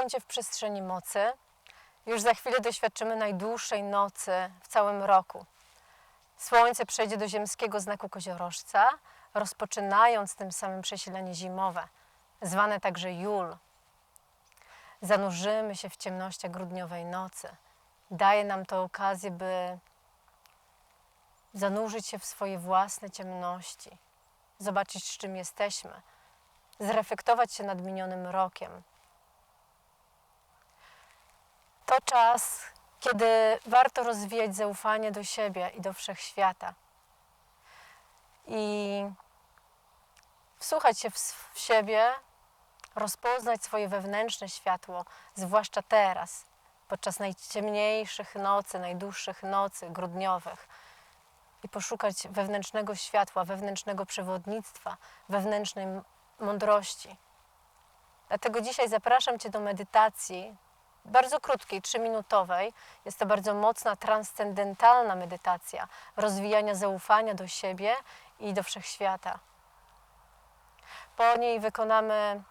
Witam Cię w przestrzeni mocy. Już za chwilę doświadczymy najdłuższej nocy w całym roku. Słońce przejdzie do ziemskiego znaku koziorożca, rozpoczynając tym samym przesilenie zimowe, zwane także Jul. Zanurzymy się w ciemnościach grudniowej nocy. Daje nam to okazję, by zanurzyć się w swoje własne ciemności, zobaczyć, z czym jesteśmy, zreflektować się nad minionym rokiem. To czas, kiedy warto rozwijać zaufanie do siebie i do wszechświata. I wsłuchać się w, w siebie, rozpoznać swoje wewnętrzne światło, zwłaszcza teraz, podczas najciemniejszych nocy, najdłuższych nocy grudniowych i poszukać wewnętrznego światła, wewnętrznego przewodnictwa, wewnętrznej mądrości. Dlatego dzisiaj zapraszam Cię do medytacji, bardzo krótkiej, trzyminutowej. Jest to bardzo mocna, transcendentalna medytacja rozwijania zaufania do siebie i do wszechświata. Po niej wykonamy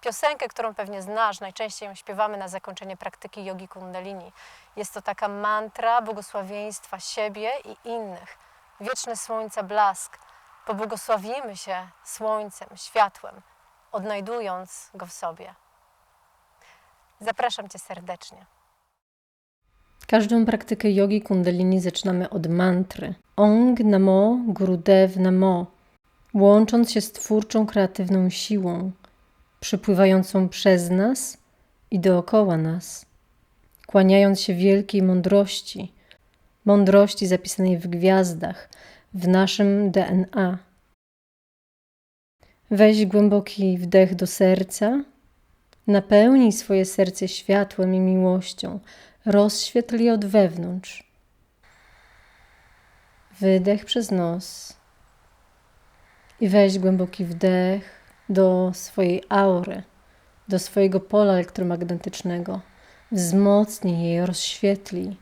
piosenkę, którą pewnie znasz, najczęściej ją śpiewamy na zakończenie praktyki jogi kundalini. Jest to taka mantra błogosławieństwa siebie i innych. Wieczne słońca blask. Pobłogosławimy się słońcem, światłem, odnajdując go w sobie. Zapraszam Cię serdecznie. Każdą praktykę jogi kundalini zaczynamy od mantry. Ong Namo Gurudev Namo, łącząc się z twórczą, kreatywną siłą, przypływającą przez nas i dookoła nas, kłaniając się wielkiej mądrości, mądrości zapisanej w gwiazdach, w naszym DNA. Weź głęboki wdech do serca, napełnij swoje serce światłem i miłością, rozświetl je od wewnątrz. Wydech przez nos i weź głęboki wdech do swojej aury, do swojego pola elektromagnetycznego. Wzmocnij je, rozświetli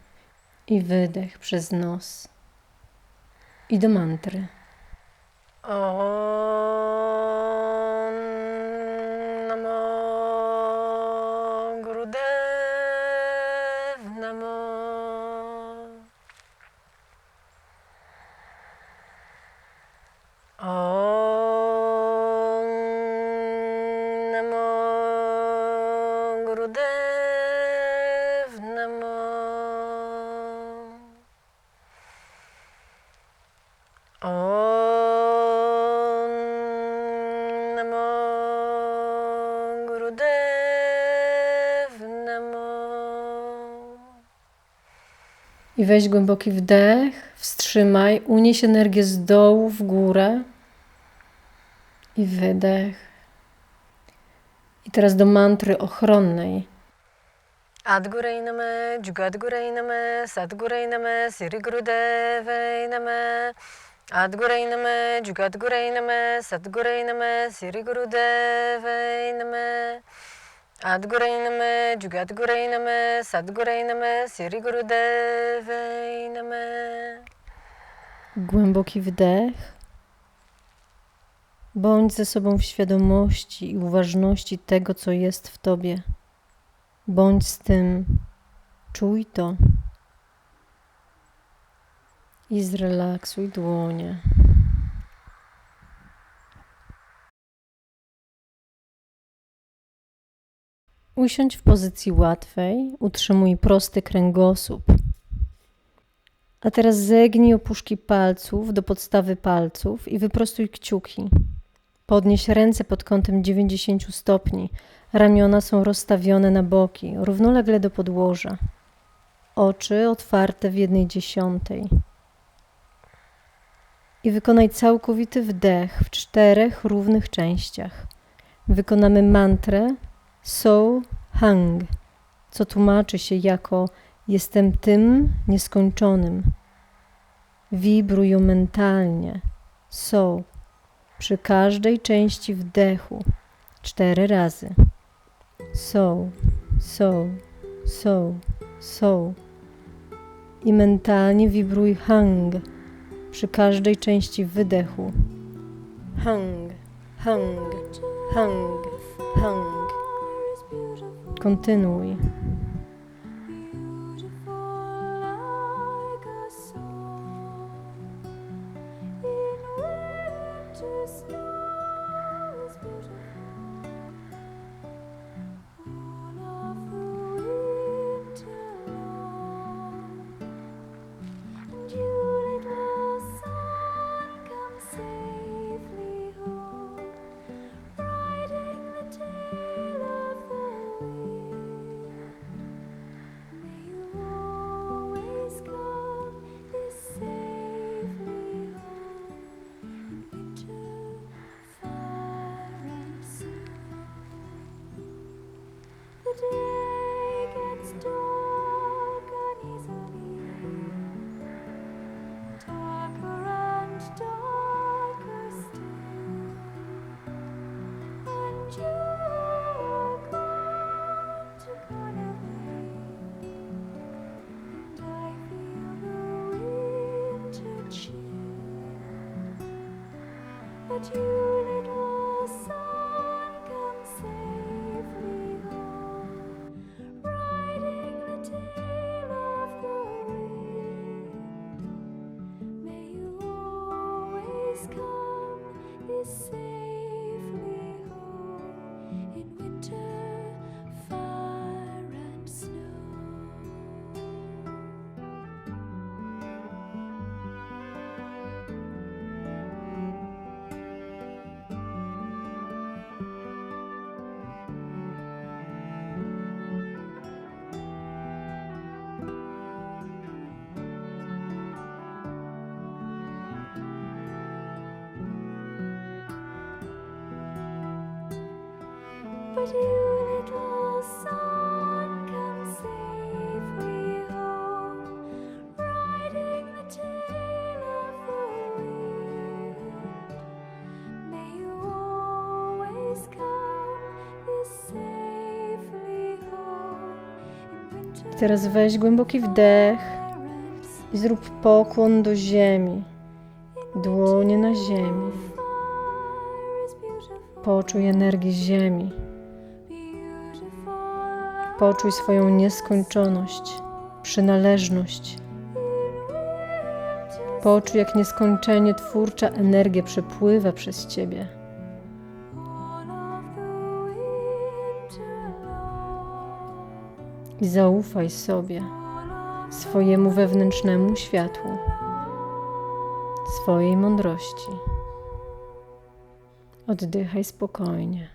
i wydech przez nos. I do mantry. Om Namo Gurudev Namo Om Namo Gurudev Namo Om Namo Gurudev Namo I weź głęboki wdech, wstrzymaj, unieś energię z dołu w górę i wydech. I teraz do mantry ochronnej. Adgurai Name, Jugadgurai Name, Sadgurai Name, Siri Gurudevai Name Adgurai Name, Jugadgurai Name, Sadgurai Name, Siri Gurudevai Name Adgurai Name, Jugadgurai Name, Sadgurai Name, Siri Głęboki wdech. Bądź ze sobą w świadomości i uważności tego, co jest w tobie. Bądź z tym, czuj to. I zrelaksuj dłonie. Usiądź w pozycji łatwej, utrzymuj prosty kręgosłup. A teraz zegnij opuszki palców do podstawy palców i wyprostuj kciuki. Podnieś ręce pod kątem 90 stopni. Ramiona są rozstawione na boki, równolegle do podłoża. Oczy otwarte w jednej dziesiątej. I wykonaj całkowity wdech w czterech równych częściach. Wykonamy mantrę So Hang, co tłumaczy się jako Jestem tym nieskończonym. Wibruj mentalnie. So. Przy każdej części wdechu. Cztery razy. So, so, so, so. I mentalnie wibruj hang przy każdej części wydechu. Hang, hang, hang, hang. Kontynuuj. You, Teraz weź głęboki wdech i zrób pokłon do ziemi. Dłonie na ziemi. Poczuj energię ziemi. Poczuj swoją nieskończoność, przynależność. Poczuj, jak nieskończenie twórcza energia przepływa przez ciebie. I zaufaj sobie, swojemu wewnętrznemu światłu, swojej mądrości. Oddychaj spokojnie.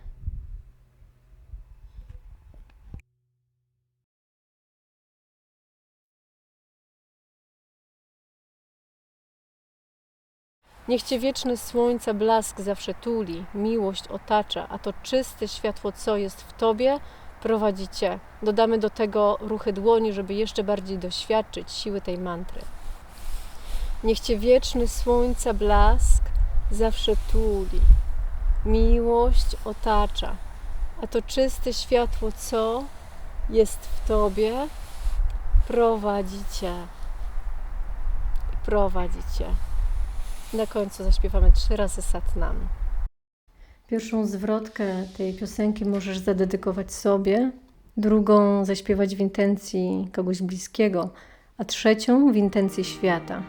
Niech Cię wieczny słońca blask zawsze tuli, miłość otacza, a to czyste światło, co jest w Tobie, prowadzi Cię. Dodamy do tego ruchy dłoni, żeby jeszcze bardziej doświadczyć siły tej mantry. Niech Cię wieczny słońca blask zawsze tuli, miłość otacza, a to czyste światło, co jest w Tobie, prowadzi Cię. Prowadzi Cię. Na końcu zaśpiewamy trzy razy Satnam. Pierwszą zwrotkę tej piosenki możesz zadedykować sobie, drugą zaśpiewać w intencji kogoś bliskiego, a trzecią w intencji świata.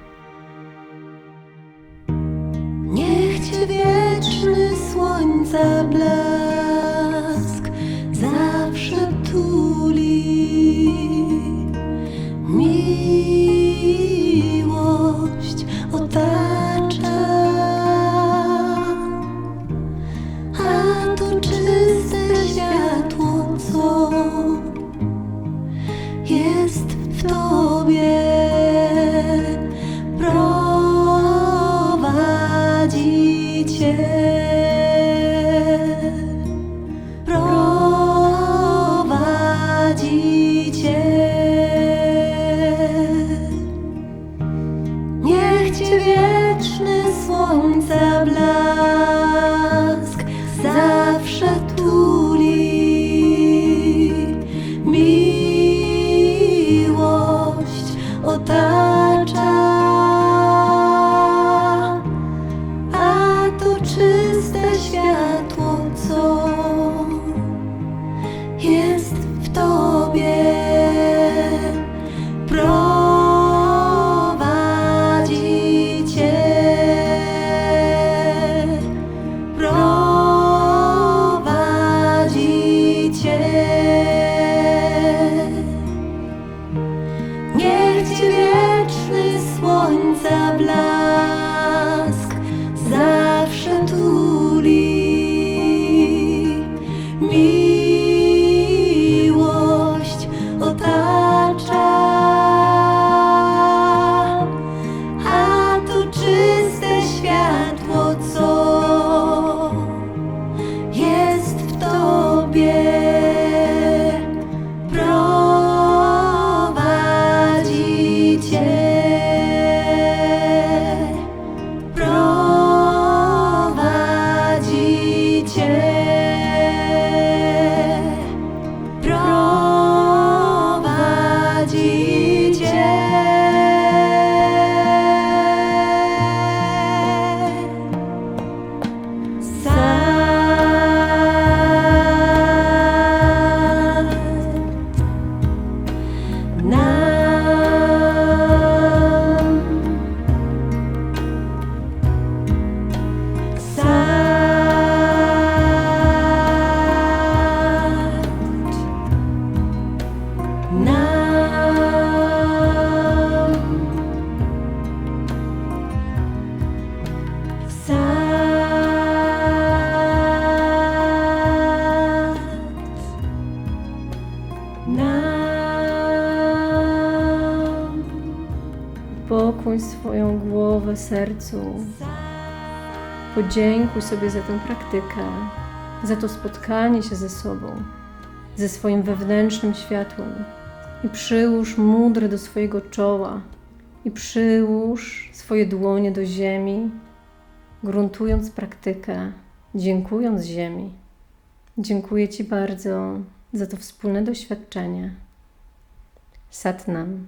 Nakłoń swoją głowę sercu. Podziękuj sobie za tę praktykę, za to spotkanie się ze sobą, ze swoim wewnętrznym światłem. I przyłóż mudry do swojego czoła, i przyłóż swoje dłonie do ziemi, gruntując praktykę, dziękując Ziemi. Dziękuję Ci bardzo za to wspólne doświadczenie. Satnam.